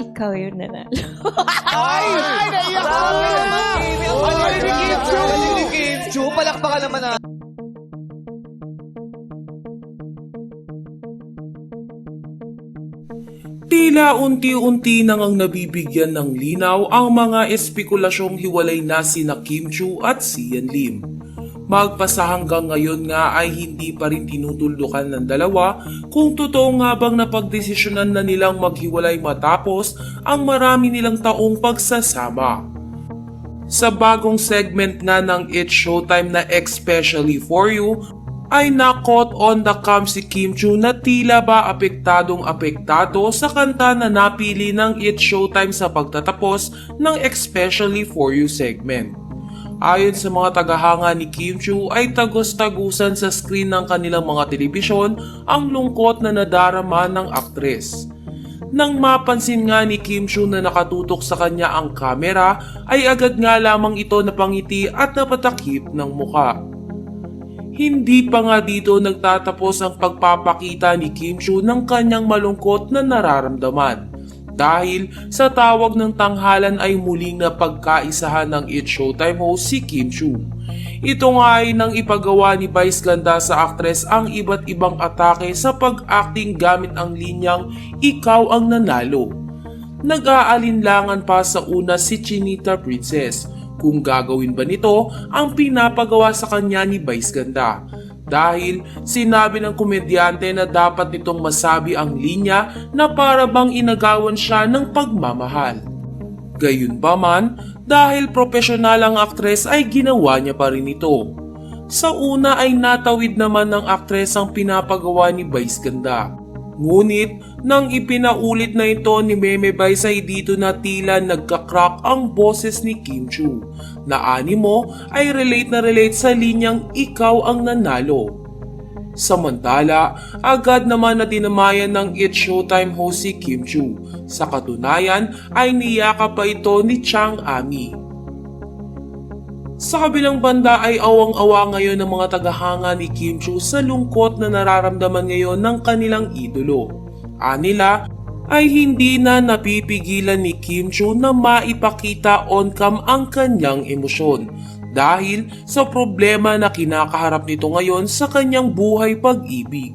ikaw yung nanalo. Ay! Ay! Naiyak! Ang galing ni Kim Chu! Galing ni Kim Chu! Palakpakan naman na. Tila unti-unti nang ang nabibigyan ng linaw ang mga espekulasyong hiwalay na sina Kim Chu at Sian Lim. Magpasa hanggang ngayon nga ay hindi pa rin tinutuldukan ng dalawa kung totoo nga bang napagdesisyonan na nilang maghiwalay matapos ang marami nilang taong pagsasama. Sa bagong segment nga ng It's Showtime na Especially For You, ay nakot on the cam si Kim Chu na tila ba apektadong apektado sa kanta na napili ng It's Showtime sa pagtatapos ng Especially For You segment. Ayon sa mga tagahanga ni Kim Chu ay tagos-tagusan sa screen ng kanilang mga telebisyon ang lungkot na nadarama ng aktres. Nang mapansin nga ni Kim Chu na nakatutok sa kanya ang kamera ay agad nga lamang ito napangiti at napatakip ng muka. Hindi pa nga dito nagtatapos ang pagpapakita ni Kim Chu ng kanyang malungkot na nararamdaman. Dahil sa tawag ng tanghalan ay muling na pagkaisahan ng It Showtime host si Kim Chu. Ito nga ay nang ipagawa ni Vice Ganda sa aktres ang iba't ibang atake sa pag-acting gamit ang linyang Ikaw ang nanalo. Nag-aalinlangan pa sa una si Chinita Princess kung gagawin ba nito ang pinapagawa sa kanya ni Vice Ganda. Dahil sinabi ng komedyante na dapat nitong masabi ang linya na para bang inagawan siya ng pagmamahal. Gayun pa man, dahil profesional ang aktres ay ginawa niya pa rin ito. Sa una ay natawid naman ng aktres ang pinapagawa ni Vice Ganda. Ngunit nang ipinaulit na ito ni Meme Vice ay dito na tila nagka-crack ang boses ni Kim Chu na animo ay relate na relate sa linyang ikaw ang nanalo. Samantala, agad naman na dinamayan ng It Showtime host si Kim Chu. Sa katunayan ay niyaka pa ito ni Chang Ami. Sa kabilang banda ay awang-awa ngayon ng mga tagahanga ni Kim Chu sa lungkot na nararamdaman ngayon ng kanilang idolo. Anila ay hindi na napipigilan ni Kim Chu na maipakita on-cam ang kanyang emosyon dahil sa problema na kinakaharap nito ngayon sa kanyang buhay pag-ibig.